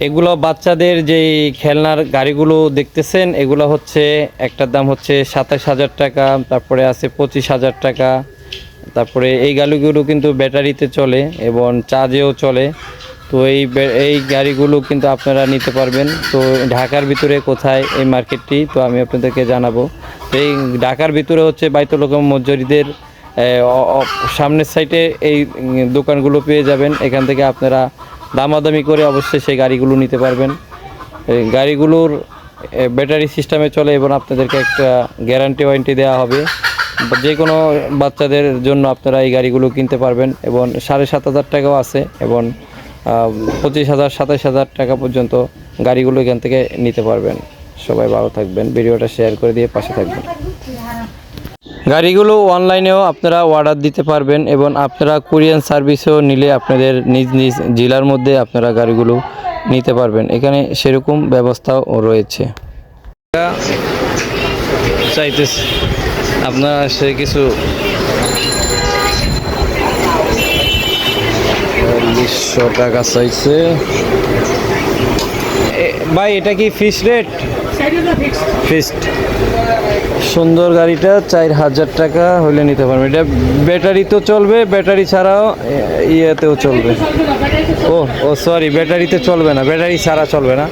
এগুলো বাচ্চাদের যেই খেলনার গাড়িগুলো দেখতেছেন এগুলো হচ্ছে একটার দাম হচ্ছে সাতাশ হাজার টাকা তারপরে আছে পঁচিশ হাজার টাকা। তারপরে এই গাড়িগুলো কিন্তু ব্যাটারিতে চলে এবং চার্জেও চলে। তো এই এই গাড়িগুলো কিন্তু আপনারা নিতে পারবেন। তো ঢাকার ভিতরে কোথায় এই মার্কেটটি তো আমি আপনাদেরকে জানাব। তো এই ঢাকার ভিতরে হচ্ছে বাইতুল হকম মজ্জরিদের এ, অ- অ- সামনের সাইডে এই দোকানগুলো পেয়ে যাবেন। এখান থেকে আপনারা দামাদামি করে অবশ্যই সেই গাড়িগুলো নিতে পারবেন। গাড়িগুলোর ব্যাটারি সিস্টেমে চলে এবং আপনাদেরকে একটা গ্যারান্টি ওয়ারেন্টি দেওয়া হবে। যে কোনো বাচ্চাদের জন্য আপনারা এই গাড়িগুলো কিনতে পারবেন এবং সাড়ে সাত হাজার টাকাও আছে এবং পঁচিশ হাজার, সাতাশ হাজার টাকা পর্যন্ত গাড়িগুলো এখান থেকে নিতে পারবেন। সবাই ভালো থাকবেন, ভিডিওটা শেয়ার করে দিয়ে পাশে থাকবেন। গাড়িগুলো অনলাইনেও আপনারা অর্ডার দিতে পারবেন এবং আপনারা কুরিয়ান সার্ভিসেও নিলে আপনাদের নিজ নিজ জেলার মধ্যে আপনারা গাড়িগুলো নিতে পারবেন। এখানে সেরকম ব্যবস্থাও রয়েছে। চাইতেছে আপনার সে কিছু চল্লিশশো টাকা চাইছে। ভাই এটা কি ফিস রেট ফিক্সড সুন্দর গাড়িটা, চার হাজার টাকা হলে নিতে পারবেন এটা ব্যাটারি তো চলবে, ব্যাটারি ছাড়াও ইয়েতেও চলবে। ও ও সরি ব্যাটারিতে চলবে না, ব্যাটারি ছাড়া চলবে না।